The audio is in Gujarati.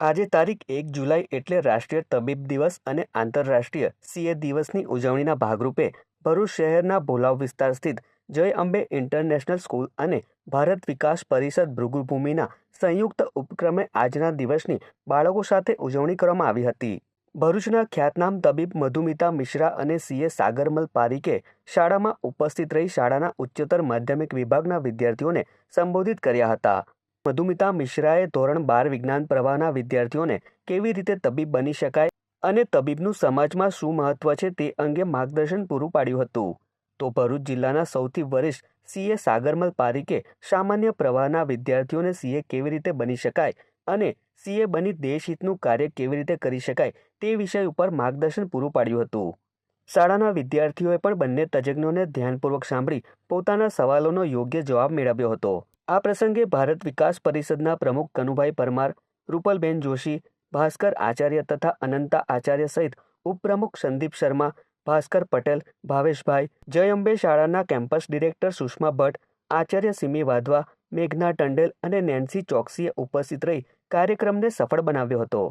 આજે તારીખ એક જુલાઈ એટલે રાષ્ટ્રીય તબીબ દિવસ અને આંતરરાષ્ટ્રીય સીએ દિવસની ઉજવણીના ભાગરૂપે ભરૂચ શહેરના ભોલાવ વિસ્તાર સ્થિત જય અંબે ઇન્ટરનેશનલ સ્કૂલ અને ભારત વિકાસ પરિષદ ભૃગુભૂમિના સંયુક્ત ઉપક્રમે આજના દિવસની બાળકો સાથે ઉજવણી કરવામાં આવી હતી. ભરૂચના ખ્યાતનામ તબીબ મધુમિતા મિશ્રા અને સીએ સાગરમલ પારીકે શાળામાં ઉપસ્થિત રહી શાળાના ઉચ્ચતર માધ્યમિક વિભાગના વિદ્યાર્થીઓને સંબોધિત કર્યા હતા. મધુમિતા મિશ્રાએ ધોરણ બાર વિજ્ઞાન પ્રવાહના વિદ્યાર્થીઓને કેવી રીતે તબીબ બની શકાય અને તબીબનું સમાજમાં શું મહત્વ છે તે અંગે માર્ગદર્શન પૂરું પાડ્યું હતું. તો ભરૂચ જિલ્લાના સૌથી વરિષ્ઠ સીએ સાગરમલ પારીકે સામાન્ય પ્રવાહના વિદ્યાર્થીઓને સીએ કેવી રીતે બની શકાય અને સીએ બની દેશહિતનું કાર્ય કેવી રીતે કરી શકાય તે વિષય ઉપર માર્ગદર્શન પૂરું પાડ્યું હતું. શાળાના વિદ્યાર્થીઓએ પણ બંને તજજ્ઞોને ધ્યાનપૂર્વક સાંભળી પોતાના સવાલોનો યોગ્ય જવાબ મેળવ્યો હતો. આ પ્રસંગે ભારત વિકાસ પરિષદના પ્રમુખ કનુભાઈ પરમાર, રૂપલબેન જોશી, ભાસ્કર આચાર્ય તથા અનંતા આચાર્ય સહિત ઉપપ્રમુખ સંદીપ શર્મા, ભાસ્કર પટેલ, ભાવેશભાઈ જય અંબે શાળાના campus director Sushma Bhatt, Acharya semi Wadhwa, મેઘના ટંડેલ અને નેન્સી ચોકસીએ ઉપસ્થિત રહી કાર્યક્રમને સફળ બનાવ્યો હતો.